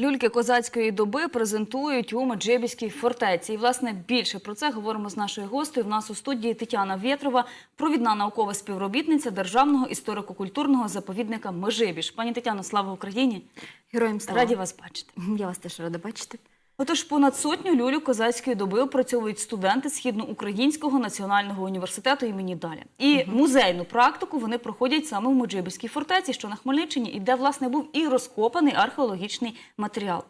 Люльки козацької доби презентують у Меджибіській фортеці. І, власне, більше про це говоримо з нашою гостею. В нас у студії Тетяна Вєтрова, провідна наукова співробітниця Державного історико-культурного заповідника Межибіж. Пані Тетяно, слава Україні! Героям слава. Раді вас бачити. Я вас теж рада бачити. Отож, понад сотню люлю козацької доби опрацьовують студенти Східноукраїнського національного університету імені Даля. І музейну практику вони проходять саме в Моджибільській фортеці, що на Хмельниччині, і де, власне, був і розкопаний археологічний матеріал.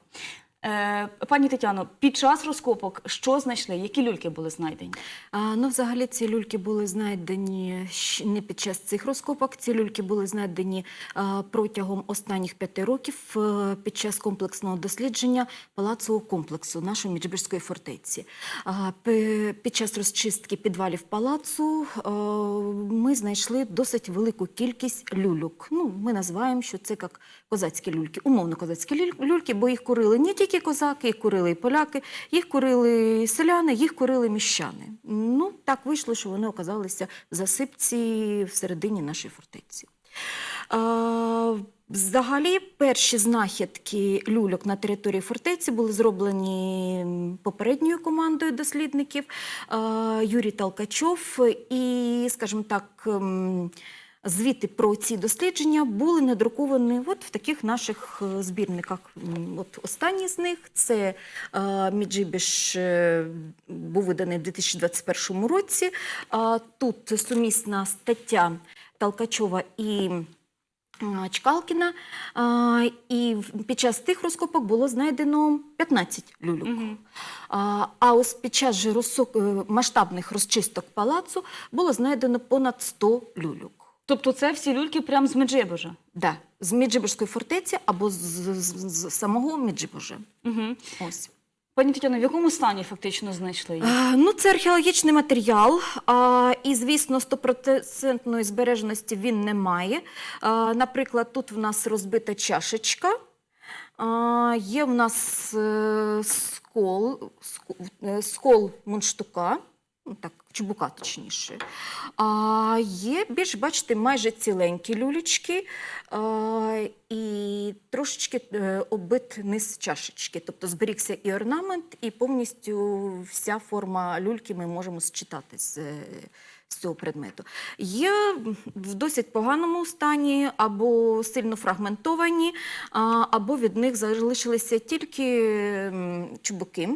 Е, пані Тетяно, під час розкопок що знайшли? Які люльки були знайдені? А, ну, взагалі, ці люльки були знайдені не під час цих розкопок. Ці люльки були знайдені а, протягом останніх п'яти років е, під час комплексного дослідження палацового комплексу нашої Міджибірської фортеці. А, під час розчистки підвалів палацу е, ми знайшли досить велику кількість люльок. Ну, ми називаємо, що це як козацькі люльки, умовно козацькі люльки, бо їх курили не тільки козаки, їх курили і поляки, їх курили селяни, їх курили міщани. Ну, так вийшло, що вони оказалися засипці всередині нашої фортеці. А, Взагалі, перші знахідки люльок на території фортеці були зроблені попередньою командою дослідників а, Юрій Талкачов і, скажімо так, ем, Звіти про ці дослідження були надруковані от в таких наших е, збірниках. От останній з них це е, Міджибіш е, був виданий у 2021 році. А Тут сумісна стаття Талкачова і Чкалкіна. А, І під час тих розкопок було знайдено 15 люльок. А, а ось під час же розсок- е, масштабних розчисток палацу було знайдено понад 100 люльок. Тобто, це всі люльки прямо з Меджибожа. Да, з Міджиборської фортеці або з, з, з- самого Міджибожа. Угу. Ось. Пані Тетяно, в якому стані фактично знайшли? А, ну, це археологічний матеріал, а, і, звісно, стопроцентної збереженості він не має. А, наприклад, тут в нас розбита чашечка. А, є в нас е, скол, ск- е, скол мундштука, ну, так, чубука точніше. А є більш, бачите, майже ціленькі люлечки а, і трошечки е, оббит низ чашечки. Тобто зберігся і орнамент, і повністю вся форма люльки ми можемо считати з, е, з цього предмету. Є в досить поганому стані або сильно фрагментовані, або від них залишилися тільки чубуки.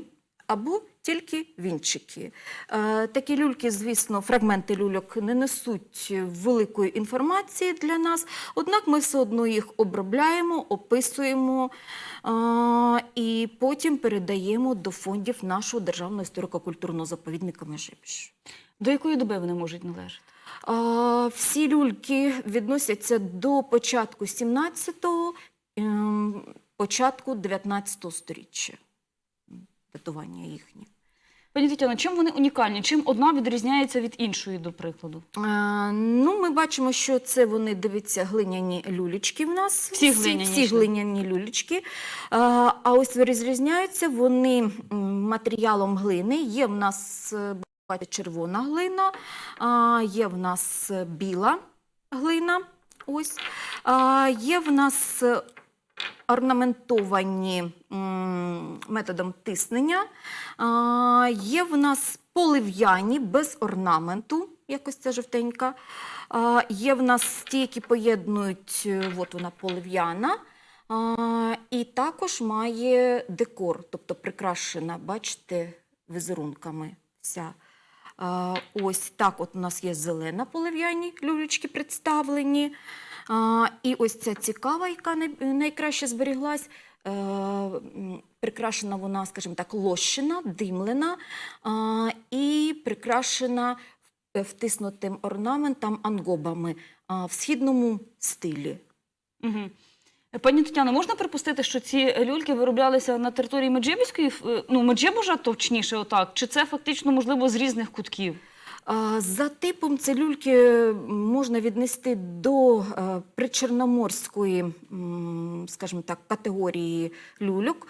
Або тільки вінчики. Е, такі люльки, звісно, фрагменти люльок не несуть великої інформації для нас, однак ми все одно їх обробляємо, описуємо е, і потім передаємо до фондів нашого державного історико-культурного заповідника Межибіж. До якої доби вони можуть належати? А, Всі люльки відносяться до початку 17-го, ем, початку 19-го сторіччя. Датування їхнє. Пані Тетяно, чим вони унікальні? Чим одна відрізняється від іншої, до прикладу? А, ну, ми бачимо, що це вони, дивіться, глиняні люлечки в нас. Всі глиняні всі йшли. глиняні люлечки. А, а ось розрізняються вони матеріалом глини. Є в нас е, бачите, червона глина, а, є в нас е, біла глина. Ось. А, є в нас е, орнаментовані методом тиснення. Є в нас полив'яні без орнаменту, якось ця жовтенька. Є в нас ті, які поєднують, е, от вона полив'яна. І також має декор, тобто прикрашена, бачите, візерунками вся. Ось так от у нас є зелена полив'яні люлечки представлені. А, і ось ця цікава, яка найкраще зберіглась. е, Прикрашена вона, скажімо так, лощина, димлена а, і прикрашена втиснутим орнаментом ангобами а, в східному стилі. Угу. Пані Тетяно, можна припустити, що ці люльки вироблялися на території Меджибіської, е, ну, Меджибожа, точніше, отак, чи це фактично, можливо, з різних кутків? За типом ці люльки можна віднести до е, причорноморської, скажімо так, категорії люльок.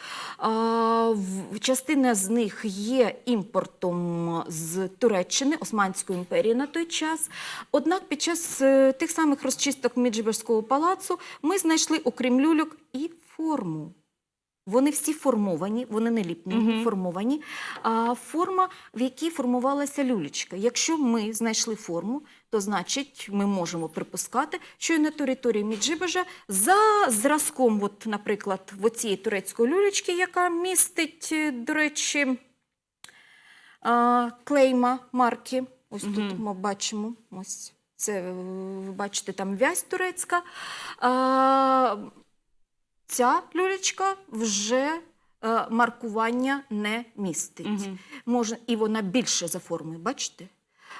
Частина з них є імпортом з Туреччини, Османської імперії на той час. Однак під час е, тих самих розчисток Міджиберського палацу ми знайшли, окрім люльок, і форму. Вони всі формовані, вони не ліпні, Мгм. формовані. А форма, в якій формувалася люлечка. Якщо ми знайшли форму, то значить ми можемо припускати, що і на території Міджибажа за зразком, от, наприклад, в оцієї турецької люлечки, яка містить, е, до речі, клейма марки. Ось тут ми бачимо. Ось це е, ви бачите, там вязь турецька. А, ця люлечка вже е, маркування не містить. Мгм. Можна, і вона більше за формою, бачите?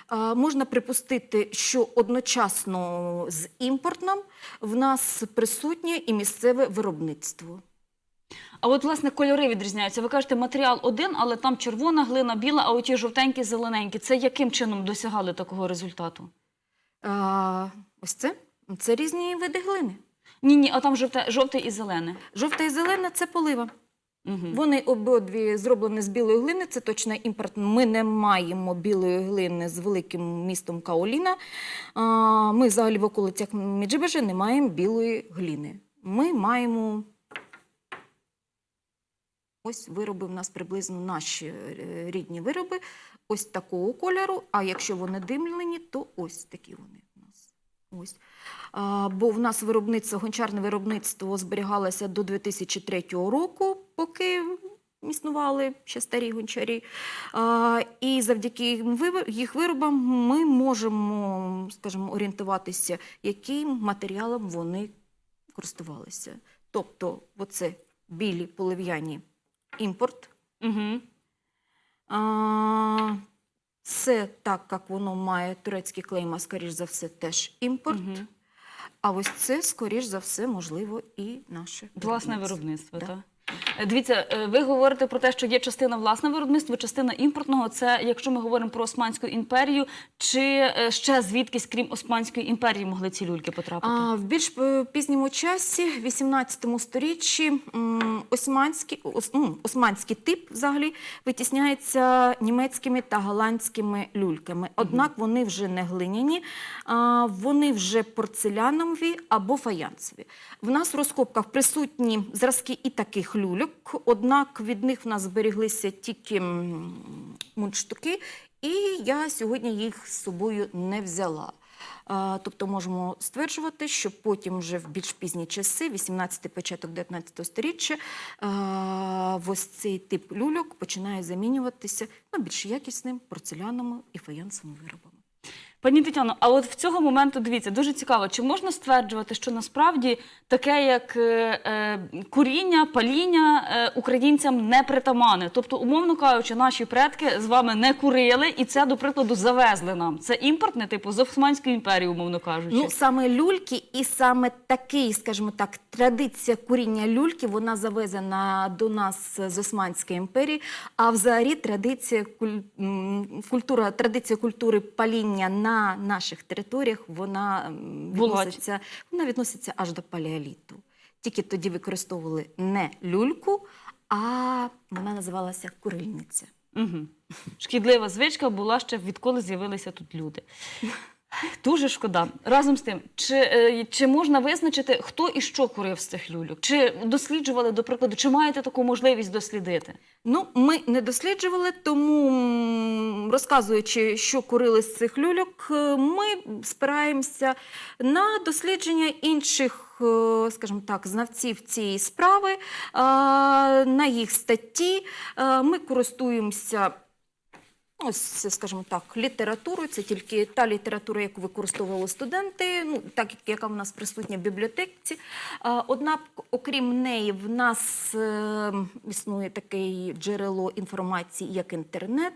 А, можна припустити, що одночасно з імпортним в нас присутнє і місцеве виробництво. А от, власне, кольори відрізняються. Ви кажете, матеріал один, але там червона, глина, біла, а оті жовтенькі, зелененькі. Це яким чином досягали такого результату? А, ось це. Це різні види глини. Ні, ні, а там жовте, жовте і зелене. Жовта і зелена це полива. Угу. Вони обидві зроблені з білої глини. Це точно імпорт. Ми не маємо білої глини з великим містом Каоліна. А, Ми взагалі в околицях Міджибежа не маємо білої глини. Ми маємо. Ось вироби в нас приблизно наші е, рідні вироби, ось такого кольору. А якщо вони димлені, то ось такі вони. Ось. А, бо в нас виробництво, гончарне виробництво зберігалося до 2003 року, поки існували ще старі гончарі. А, і завдяки їх виробам ми можемо, скажімо, орієнтуватися, яким матеріалом вони користувалися. Тобто, оце білі полив'яні імпорт. Угу. А, це так, як воно має турецькі клейма, скоріш за все, теж імпорт. Угу. А ось це, скоріш за все, можливо, і наше Власне виробництво, Да. так. Дивіться, е, ви говорите про те, що є частина власне виробництва, частина імпортного. Це якщо ми говоримо про Османську імперію, чи е, ще звідкись, крім Османської імперії, могли ці люльки потрапити? А, в більш е, пізньому часі, в 18 сторіччі, османський, ну, османський тип взагалі витісняється німецькими та голландськими люльками. Однак вони вже не глиняні, вони вже порцелянові або фаянсові. В нас в розкопках присутні зразки і таких люльок, однак від них в нас зберіглися тільки мундштуки, і я сьогодні їх з собою не взяла. Тобто можемо стверджувати, що потім вже в більш пізні часи, 18-й початок 19 сторіччя, ось цей тип люльок починає замінюватися на більш якісним порцелянами і фаянсовими виробами. Пані Тетяно, а от в цього моменту дивіться, дуже цікаво, чи можна стверджувати, що насправді таке, як е, е, куріння, паління е, українцям не притамане? Тобто, умовно кажучи, наші предки з вами не курили, і це, до прикладу, завезли нам. Це імпортне, типу, з Османської імперії, умовно кажучи. Ну, саме люльки і саме такий, скажімо так, традиція куріння люльки, вона завезена до нас з Османської імперії, а взагалі традиція куль- культура, традиція культури паління на наших територіях, вона відноситься, вона відноситься аж до палеоліту. Тільки тоді використовували не люльку, а вона називалася курильниця. Угу. Шкідлива звичка була ще відколи з'явилися тут люди. Дуже шкода. Разом з тим, чи, е, чи можна визначити, хто і що курив з цих люльок? Чи досліджували, до прикладу, чи маєте таку можливість дослідити? Ну, ми не досліджували, тому розказуючи, що курили з цих люльок, е, ми спираємося на дослідження інших, е, скажімо так, знавців цієї справи, на їх статті. Ми користуємося. Ось, скажімо так, літературою. Це тільки та література, яку використовували студенти, ну так яка в нас присутня в бібліотеці. Однак, окрім неї, в нас е, існує таке джерело інформації, як інтернет.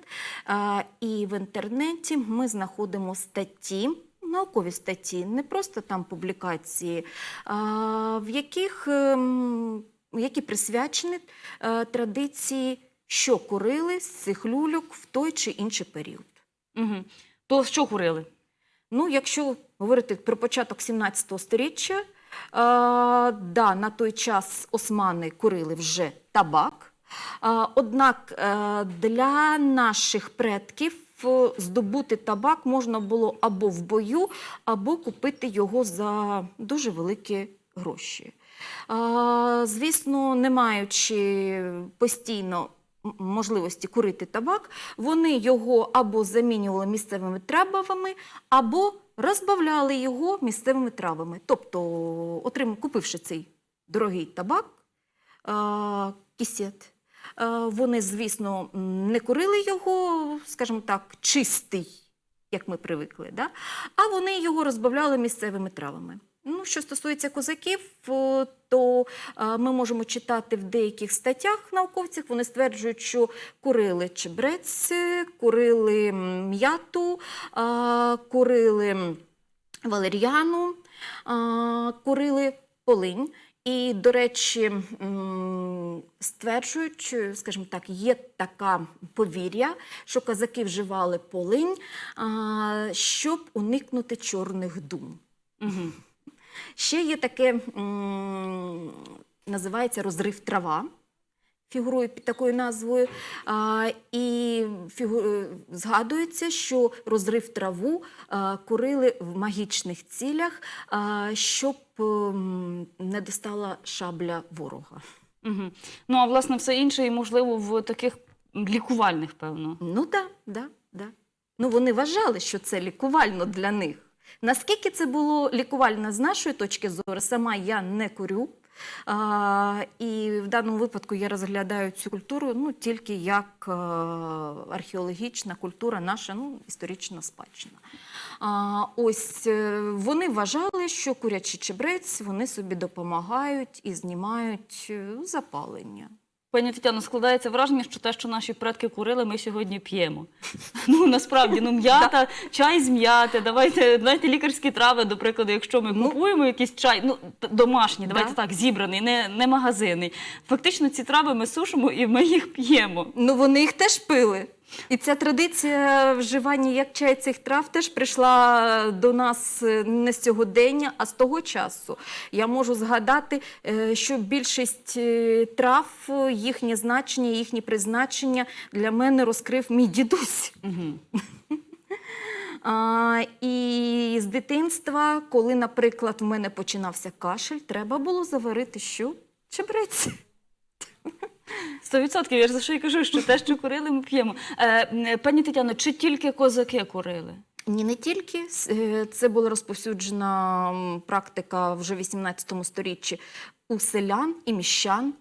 І в інтернеті ми знаходимо статті. Наукові статті, не просто там публікації, в яких ем, які присвячені е, традиції, що курили з цих люльок в той чи інший період. Угу. То що курили? Ну, якщо говорити про початок 17 століття, е, да, на той час османи курили вже табак. Е, однак е, для наших предків е, здобути табак можна було або в бою, або купити його за дуже великі гроші. А, Звісно, не маючи постійно можливості курити табак, вони його або замінювали місцевими травами, або розбавляли його місцевими травами. Тобто, отрим, купивши цей дорогий табак, кісет, вони, звісно, не курили його, скажімо так, чистий, як ми привикли, да? а вони його розбавляли місцевими травами. Ну, що стосується козаків, то ми можемо читати в деяких статтях науковців. Вони стверджують, що курили чебрець, курили м'яту, курили м, валер'яну, курили полинь. І, до речі, стверджують, скажімо так, є така повір'я, що казаки вживали полинь, щоб уникнути чорних дум. Угу. Ще є таке, називається розрив трава. Фігурує під такою назвою. А, і фігу... е, згадується, що розрив траву а, курили в магічних цілях, а, щоб ем, не достала шабля ворога. Угу. Ну, а власне, все інше, і можливо, в таких лікувальних, певно. Ну так, да, да. Ну вони вважали, що це лікувально для них. Наскільки це було лікувально з нашої точки зору, сама я не курю. А, і в даному випадку я розглядаю цю культуру ну, тільки як е, археологічна культура, наша ну, історична спадщина. А, ось е, вони вважали, що курячий чебрець вони собі допомагають і знімають е, запалення. Пані Тетяно, складається враження, що те, що наші предки курили, ми сьогодні п'ємо. Ну насправді, ну м'ята, чай з м'яти. Давайте, давайте лікарські трави, до прикладу, якщо ми Ну, купуємо якийсь чай, ну домашній, давайте так, зібраний, не, не магазинний. Фактично ці трави ми сушимо і ми їх п'ємо. Ну, вони їх теж пили. І ця традиція вживання як чай цих трав теж прийшла до нас е, не з сьогодення, а з того часу. Я можу згадати, е, що більшість е, трав, е, їхнє значення, їхнє призначення для мене розкрив мій дідусь. Угу. А, і з дитинства, коли, наприклад, в мене починався кашель, треба було заварити що? Чебрець. Сто відсотків, я ж за що й кажу, що те, що курили, ми п'ємо. Е, пані Тетяно, чи тільки козаки курили? Ні, не тільки. Е, Це була розповсюджена практика вже в 18 сторіччі у селян і міщан.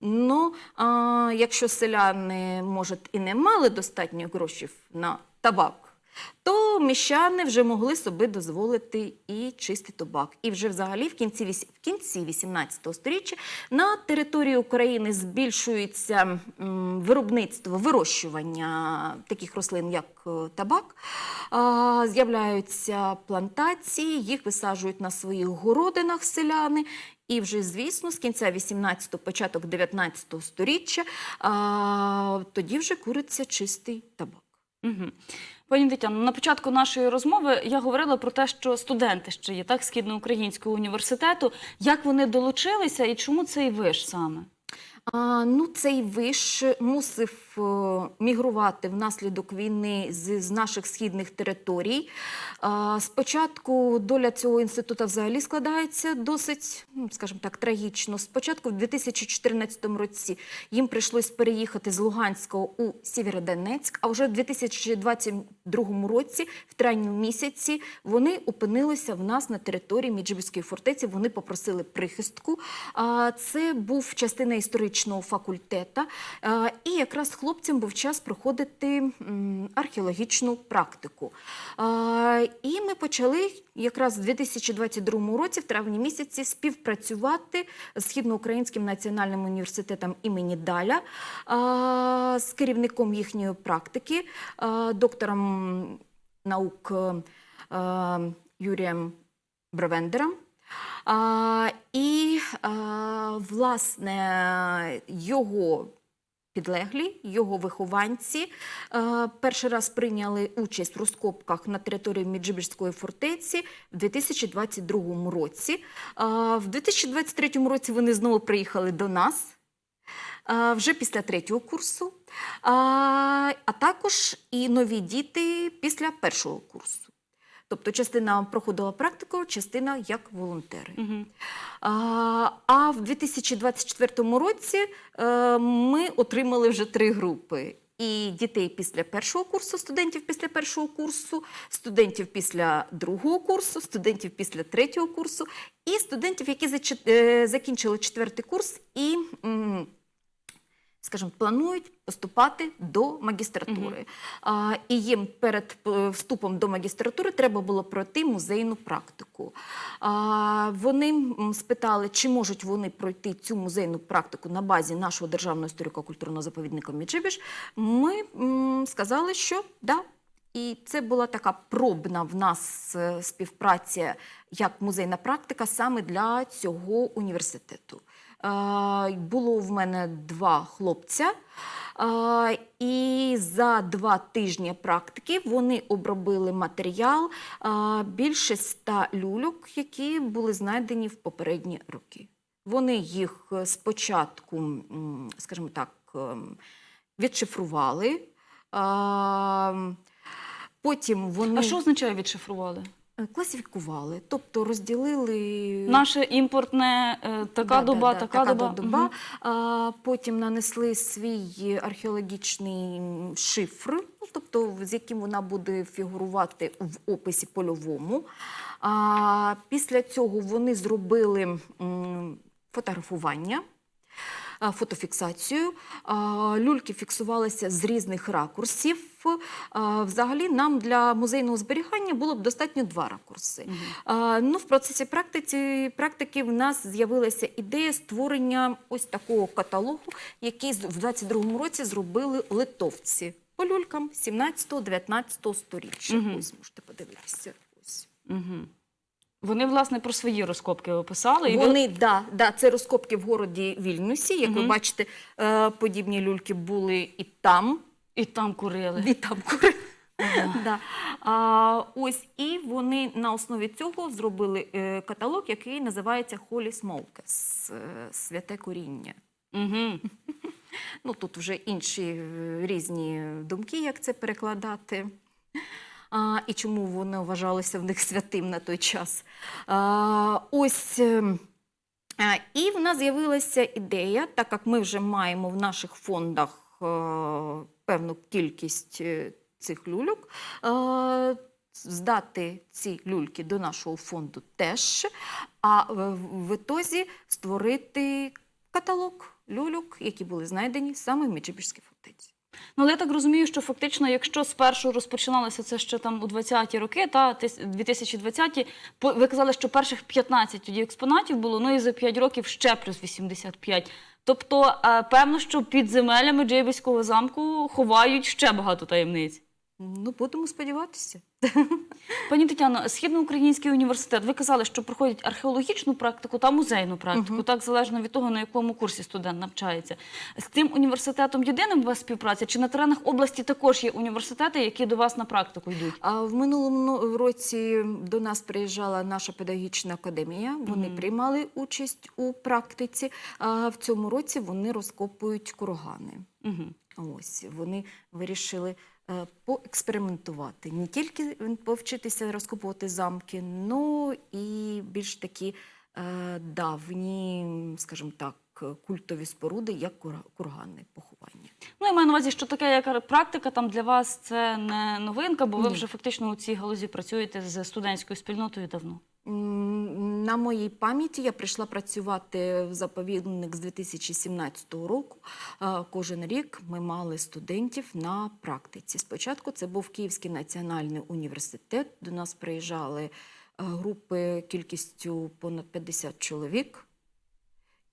Ну, а, якщо селяни, може, і не мали достатньо грошей на табак, то міщани вже могли собі дозволити і чистий табак. І вже взагалі в кінці, в кінці 18 століття на території України збільшується виробництво, вирощування таких рослин, як е, табак. З'являються плантації, їх висаджують на своїх городинах селяни. І вже, звісно, з кінця 18-го, початок 19-го сторіччя тоді вже куриться чистий табак. Угу. Пані Тетяно, на початку нашої розмови я говорила про те, що студенти ще є так східноукраїнського університету. Як вони долучилися і чому цей виш саме? А, ну, цей виш мусив мігрувати внаслідок війни з, з наших східних територій. Спочатку доля цього інституту взагалі складається досить, ну, скажімо так, трагічно. Спочатку в 2014 році їм прийшлось переїхати з Луганського у Сєвєродонецьк, а вже в 2022 році, в травні місяці, вони опинилися в нас на території Міджибільської фортеці. Вони попросили прихистку. Це був частина історичного факультета. І якраз хлопцям був час проходити археологічну практику. І ми почали якраз в 2022 році, в травні місяці, співпрацювати з Східноукраїнським національним університетом імені Даля з керівником їхньої практики, доктором наук Юрієм Бравендером. А, і, а, власне, його підлеглі, його вихованці е, перший раз прийняли участь в розкопках на території Міджибірської фортеці в 2022 році. А в 2023 році вони знову приїхали до нас. е, Вже після третього курсу, а, а також і нові діти після першого курсу. Тобто частина проходила практику, частина як волонтери. Угу. А, а в 2024 році е, ми отримали вже три групи. І дітей після першого курсу, студентів після першого курсу, студентів після другого курсу, студентів після третього курсу, і студентів, які е, закінчили четвертий курс і, скажімо, планують поступати до магістратури. А, і їм перед е, вступом до магістратури треба було пройти музейну практику. А, вони спитали, чи можуть вони пройти цю музейну практику на базі нашого державного історико-культурного заповідника Міджибіж. Ми м, сказали, що да. І це була така пробна в нас е, співпраця як музейна практика саме для цього університету. Е, Було в мене два хлопця, е, і за два тижні практики вони обробили матеріал е, більше ста люльок, які були знайдені в попередні роки. Вони їх е, спочатку, скажімо так, ем, відшифрували. е, Потім вони А що означає відшифрували? Е, класифікували, тобто розділили Наше імпортне е, така Да, доба, да, така, доба. А, потім нанесли свій археологічний шифр, ну, тобто з яким вона буде фігурувати в описі польовому. А, після цього вони зробили м, фотографування. Фотофіксацію. Люльки фіксувалися з різних ракурсів. Взагалі, нам для музейного зберігання було б достатньо два ракурси. А, Ну, в процесі практиці, практики в нас з'явилася ідея створення ось такого каталогу, який в 22-му році зробили литовці по люлькам 17-19 сторіччя. Мгм. Ось можете подивитися. Ось. Мгм. Вони, власне, про свої розкопки описали. і ви- да, да, це розкопки в городі Вільнюсі. Як ви бачите, е, подібні люльки були і там, І там курили. і там курили. Ага. Да. А, ось і вони на основі цього зробили е, каталог, який називається Holy Smokers е, святе коріння. Мгм. Ну тут вже інші е, різні думки, як це перекладати. А, і чому вони вважалися в них святим на той час. А, ось. ем, І в нас з'явилася ідея, так як ми вже маємо в наших фондах е, певну кількість е, цих люльок, е, здати ці люльки до нашого фонду теж, а в, ітозі створити каталог люльок, які були знайдені саме в Мічибіжській фортеці. Ну, але я так розумію, що фактично, якщо спершу розпочиналося це ще там у 20-ті роки, та тис- 2020-ті, по- ви казали, що перших 15 тоді експонатів було, ну і за 5 років ще плюс 85. Тобто, е, певно, що під земелями Джейбівського замку ховають ще багато таємниць. Ну, будемо сподіватися. Пані Тетяно, Східноукраїнський університет, ви казали, що проходять археологічну практику та музейну практику, так залежно від того, на якому курсі студент навчається. З цим університетом єдиним у вас співпраця? Чи на теренах області також є університети, які до вас на практику йдуть? А в минулому році до нас приїжджала наша педагогічна академія. Вони приймали участь у практиці. А в цьому році вони розкопують кургани. Ось вони вирішили поекспериментувати, не тільки повчитися розкопувати замки, ну і більш такі е, давні, скажімо так, культові споруди, як кургани поховання. Ну, я маю на увазі, що таке як практика там для вас це не новинка, бо ви Ні. вже фактично у цій галузі працюєте з студентською спільнотою давно. На моїй пам'яті я прийшла працювати в заповідник з 2017 року. Е, Кожен рік ми мали студентів на практиці. Спочатку це був Київський національний університет. До нас приїжджали е, групи кількістю понад 50 чоловік,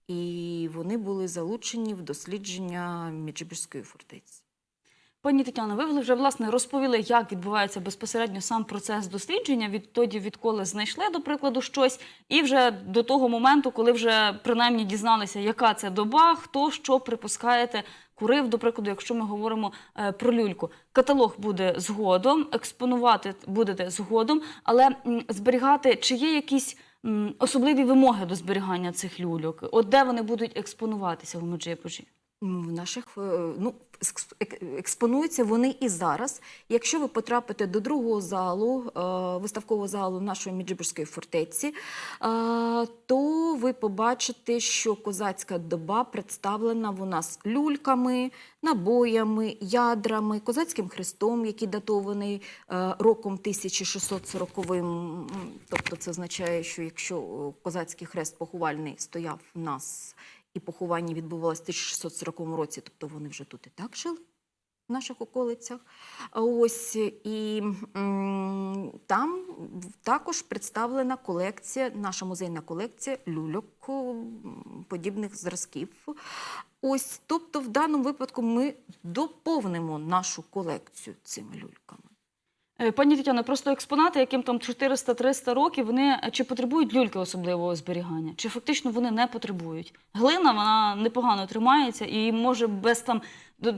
і вони були залучені в дослідження Міджибірської фортеці. Пані Тетяно, ви вже власне розповіли, як відбувається безпосередньо сам процес дослідження відтоді, відколи знайшли, до прикладу, щось, і вже до того моменту, коли вже принаймні дізналися, яка це доба, хто що припускаєте, курив, до прикладу, якщо ми говоримо е, про люльку. Каталог буде згодом, експонувати будете згодом, але м, зберігати чи є якісь м, особливі вимоги до зберігання цих люльок? От де вони будуть експонуватися в Меджибужі? В наших е, ну експонуються вони і зараз. Якщо ви потрапите до другого залу, е, виставкового залу нашої Міджибурської фортеці, е, то ви побачите, що козацька доба представлена у нас люльками, набоями, ядрами, козацьким хрестом, який датований роком 1640. м, Тобто це означає, що якщо козацький хрест поховальний стояв в нас і поховання відбувалося в 1640 році, тобто вони вже тут і так жили в наших околицях. Ось і там також представлена колекція, наша музейна колекція люльок подібних зразків. Ось, тобто, в даному випадку ми доповнимо нашу колекцію цими люльками. Е, Пані Тетяно, просто експонати, яким там 400-300 років, вони е, чи потребують люльки особливого зберігання, чи фактично вони не потребують. Глина вона непогано тримається і може без там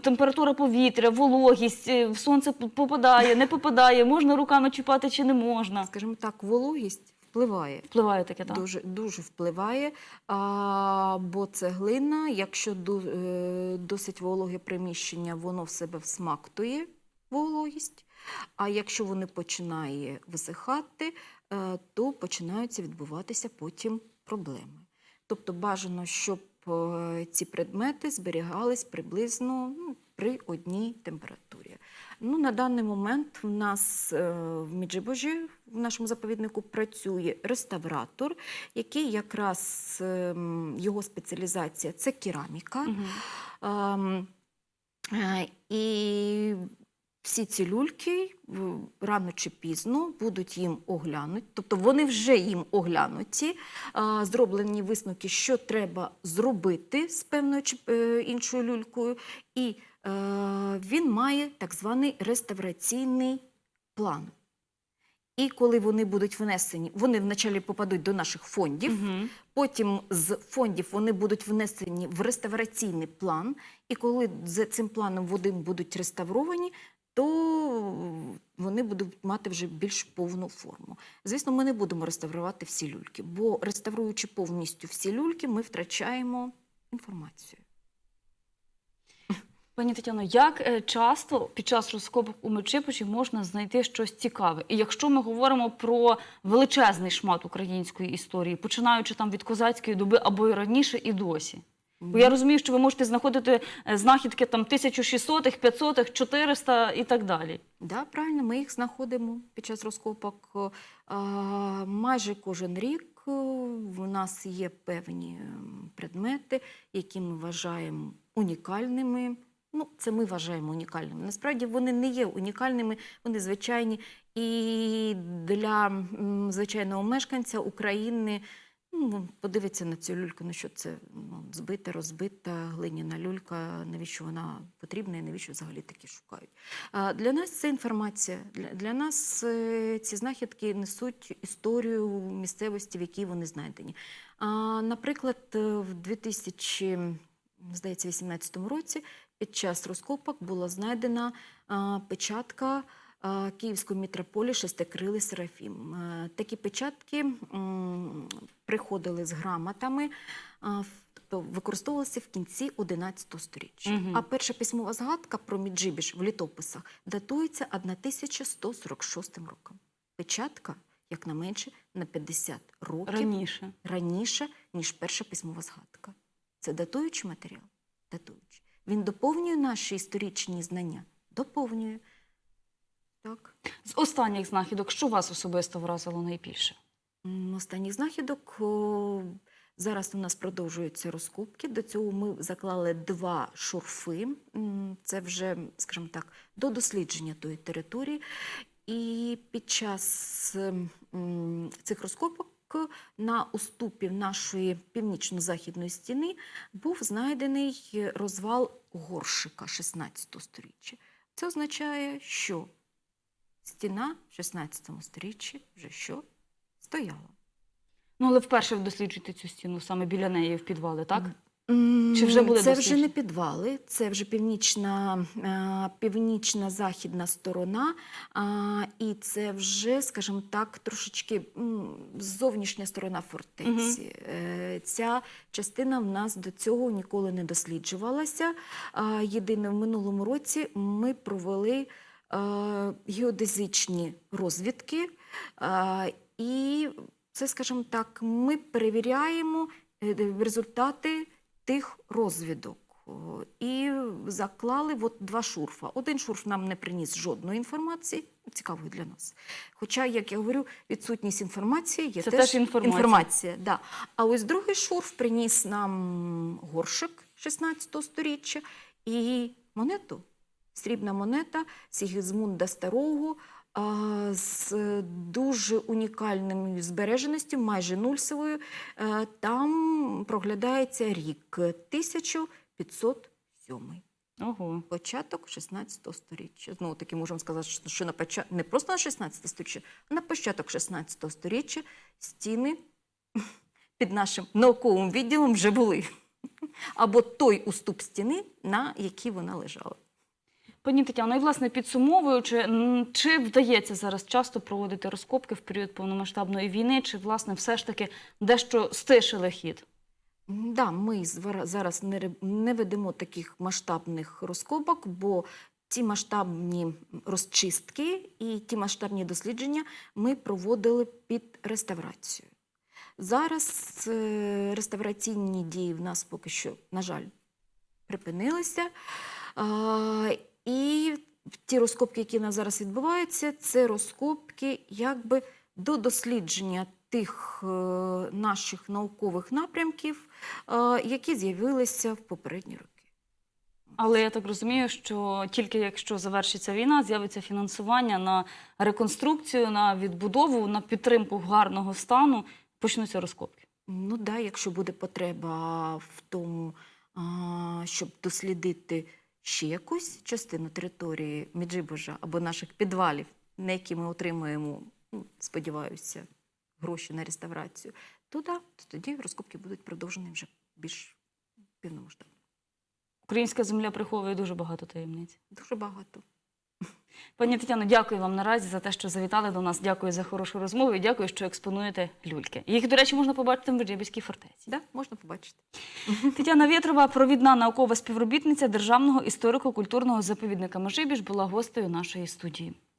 температура повітря, вологість, е, в сонце попадає, не попадає, можна руками чіпати чи не можна. Скажімо так, вологість впливає. Впливає таке так. Дуже, дуже впливає, а, бо це глина, якщо е, досить вологе приміщення, воно в себе всмактує вологість. А якщо воно починає висихати, е, то починаються відбуватися потім проблеми. Тобто бажано, щоб е, ці предмети зберігались приблизно ну, при одній температурі. Ну, на даний момент в нас е, в Міджибожі, в нашому заповіднику, працює реставратор, який якраз ем, його спеціалізація це кераміка. Е, І всі ці люльки рано чи пізно будуть їм оглянуті, тобто вони вже їм оглянуті, зроблені висновки, що треба зробити з певною чи е, іншою люлькою, і е, він має так званий реставраційний план. І коли вони будуть внесені, вони вначалі попадуть до наших фондів, Мгм. Потім з фондів вони будуть внесені в реставраційний план, і коли за цим планом вони будуть реставровані, то вони будуть мати вже більш повну форму. Звісно, ми не будемо реставрувати всі люльки, бо реставруючи повністю всі люльки, ми втрачаємо інформацію. Пані Тетяно, як е, часто під час розкопок у Мечипочі можна знайти щось цікаве? І якщо ми говоримо про величезний шмат української історії, починаючи там від козацької доби або й раніше, і досі. Бо я розумію, що ви можете знаходити е, знахідки там 1600-х, 500-х, 400 і так далі. Да, правильно, ми їх знаходимо під час розкопок е, а, майже кожен рік. е, В нас є певні ем, предмети, які ми вважаємо унікальними. Ну, це ми вважаємо унікальними. Насправді вони не є унікальними, вони звичайні. І для звичайного мешканця України ну, подивиться на цю люльку, ну що це ну, збита, розбита глиняна люлька, навіщо вона потрібна і навіщо взагалі такі шукають. А Для нас це інформація. Для, для нас е, ці знахідки несуть історію місцевості, в якій вони знайдені. А, Наприклад, е, в 2018 році під час розкопок була знайдена а, печатка Київської мітрополії Шестикрилий Серафім. Е, Такі печатки приходили з грамотами. Тобто використовувалися в кінці 11 століття. Мгм. А перша письмова згадка про Міджибіж в літописах датується 1146 роком. Печатка, як на менше, на 50 років Раніше. раніше, ніж перша письмова згадка. Це датуючий матеріал? Датуючий. Він доповнює наші історичні знання? Доповнює. Так. З останніх знахідок, що вас особисто вразило найбільше? М, Останній знахідок. о, Зараз у нас продовжуються розкопки. До цього ми заклали два шурфи. Це вже, скажімо так, до дослідження тої території. І під час м, цих розкопок на уступі нашої північно-західної стіни був знайдений розвал горшика 16 століття. Це означає, що стіна в 16 сторіччі вже що стояла. Ну, але вперше ви досліджуєте цю стіну саме біля неї в підвалі, так? Чи вже були це вже не підвали, це вже північна, е, північна західна сторона, і це вже, скажімо так, трошечки зовнішня сторона фортеці. Е, Ця частина в нас до цього ніколи не досліджувалася. Єдине, в минулому році ми провели геодезичні розвідки, е, і це, скажімо так, ми перевіряємо е, результати тих розвідок. І заклали от два шурфа. Один шурф нам не приніс жодної інформації, цікавої для нас. Хоча, як я говорю, відсутність інформації є Це теж, теж інформація. інформація. Да. А ось другий шурф приніс нам горшик 16 сторіччя і монету. Срібна монета Сігізмунда Старого з дуже унікальною збереженістю, майже нульсовою. Там проглядається рік 1507. Ого. Початок 16 століття. Знову таки можемо сказати, що- на почат... не просто на 16 століття, а на початок 16 століття стіни під нашим науковим відділом вже були. Або той уступ стіни, на якій вона лежала. Пані Тетяно, і власне підсумовуючи, чи вдається зараз часто проводити розкопки в період повномасштабної війни, чи власне все ж таки дещо стишили хід? Да, ми зараз не, ведемо таких масштабних розкопок, бо ті масштабні розчистки і ті масштабні дослідження ми проводили під реставрацію. Зараз е, реставраційні дії в нас поки що, на жаль, припинилися. І ті розкопки, які в нас зараз відбуваються, це розкопки якби до дослідження тих е, наших наукових напрямків, е, які з'явилися в попередні роки. Але я так розумію, що тільки якщо завершиться війна, з'явиться фінансування на реконструкцію, на відбудову, на підтримку гарного стану, почнуться розкопки. Ну да, якщо буде потреба в тому, щоб дослідити ще якусь частину території Міджибожа або наших підвалів, на які ми отримуємо, ну, сподіваюся, гроші на реставрацію, то да, то тоді розкопки будуть продовжені вже більш півномасштабно. Українська земля приховує дуже багато таємниць. Дуже багато. Пані Тетяно, дякую вам наразі за те, що завітали до нас. Дякую за хорошу розмову і дякую, що експонуєте люльки. Їх, до речі, можна побачити в Меджибіській фортеці. Да, можна побачити. Тетяна Вєтрова, провідна наукова співробітниця Державного історико-культурного заповідника Межибіж, була гостею нашої студії.